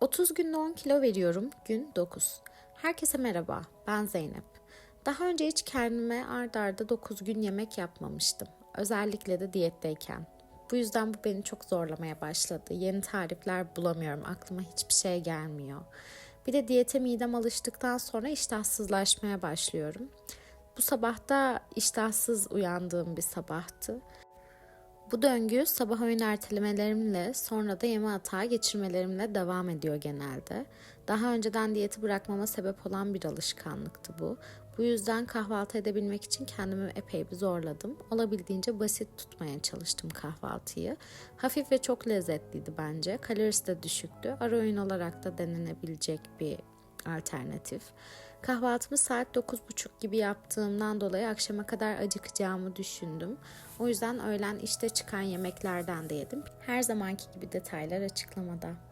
30 günde 10 kilo veriyorum, gün 9. Herkese merhaba, ben Zeynep. Daha önce hiç kendime ard arda 9 gün yemek yapmamıştım. Özellikle de diyetteyken. Bu yüzden bu beni çok zorlamaya başladı. Yeni tarifler bulamıyorum, aklıma hiçbir şey gelmiyor. Bir de diyete midem alıştıktan sonra iştahsızlaşmaya başlıyorum. Bu sabah da iştahsız uyandığım bir sabahtı. Bu döngü sabah öğün ertelemelerimle sonra da yeme hata geçirmelerimle devam ediyor genelde. Daha önceden diyeti bırakmama sebep olan bir alışkanlıktı bu. Bu yüzden kahvaltı edebilmek için kendimi epey bir zorladım. Olabildiğince basit tutmaya çalıştım kahvaltıyı. Hafif ve çok lezzetliydi bence. Kalorisi de düşüktü. Ara öğün olarak da denenebilecek bir alternatif. Kahvaltımı saat 9.30 gibi yaptığımdan dolayı akşama kadar acıkacağımı düşündüm. O yüzden öğlen işte çıkan yemeklerden de yedim. Her zamanki gibi detaylar açıklamada.